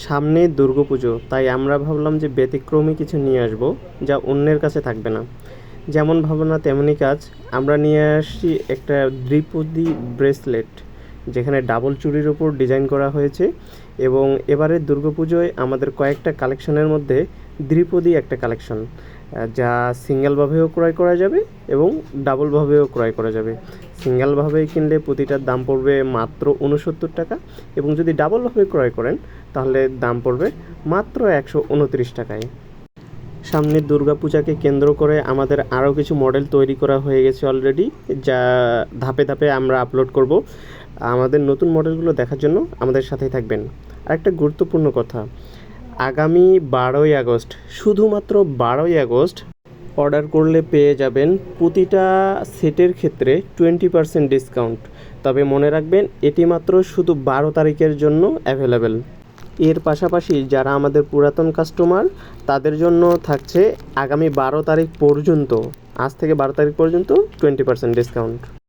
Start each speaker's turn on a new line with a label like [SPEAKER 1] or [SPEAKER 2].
[SPEAKER 1] সামনে দুর্গাপুজো তাই আমরা ভাবলাম যে ব্যতিক্রমী কিছু নিয়ে আসব যা অন্যের কাছে থাকবে না। যেমন ভাবনা তেমনই কাজ। আমরা নিয়ে আসছি একটা দ্বিপদী ব্রেসলেট, যেখানে ডাবল চুরির ওপর ডিজাইন করা হয়েছে এবং এবারের দুর্গাপুজোয় আমাদের কয়েকটা কালেকশনের মধ্যে দ্বিপদী একটা কালেকশন, যা সিঙ্গেলভাবেও ক্রয় করা যাবে এবং ডাবলভাবেও ক্রয় করা যাবে। সিঙ্গেলভাবে কিনলে প্রতিটার দাম পড়বে মাত্র উনসত্তর টাকা এবং যদি ডাবলভাবে ক্রয় করেন তাহলে দাম পড়বে মাত্র একশো উনত্রিশ টাকায়। সামনের দুর্গাপূজাকে কেন্দ্র করে আমাদের আরও কিছু মডেল তৈরি করা হয়ে গেছে অলরেডি যা ধাপে ধাপে আমরা আপলোড করব। আমাদের নতুন মডেলগুলো দেখার জন্য আমাদের সাথেই থাকবেন। আর একটা গুরুত্বপূর্ণ কথা, আগামী বারোই আগস্ট, শুধুমাত্র বারোই আগস্ট অর্ডার করলে পেয়ে যাবেন প্রতিটা সেটের ক্ষেত্রে টোয়েন্টি পার্সেন্ট ডিসকাউন্ট তবে মনে রাখবেন, এটি মাত্র শুধু বারো তারিখের জন্য অ্যাভেলেবেল এর পাশাপাশি যারা আমাদের পুরাতন কাস্টমার তাদের জন্য থাকছে আগামী বারো তারিখ পর্যন্ত, আজ থেকে বারো তারিখ পর্যন্ত টোয়েন্টি পার্সেন্ট ডিসকাউন্ট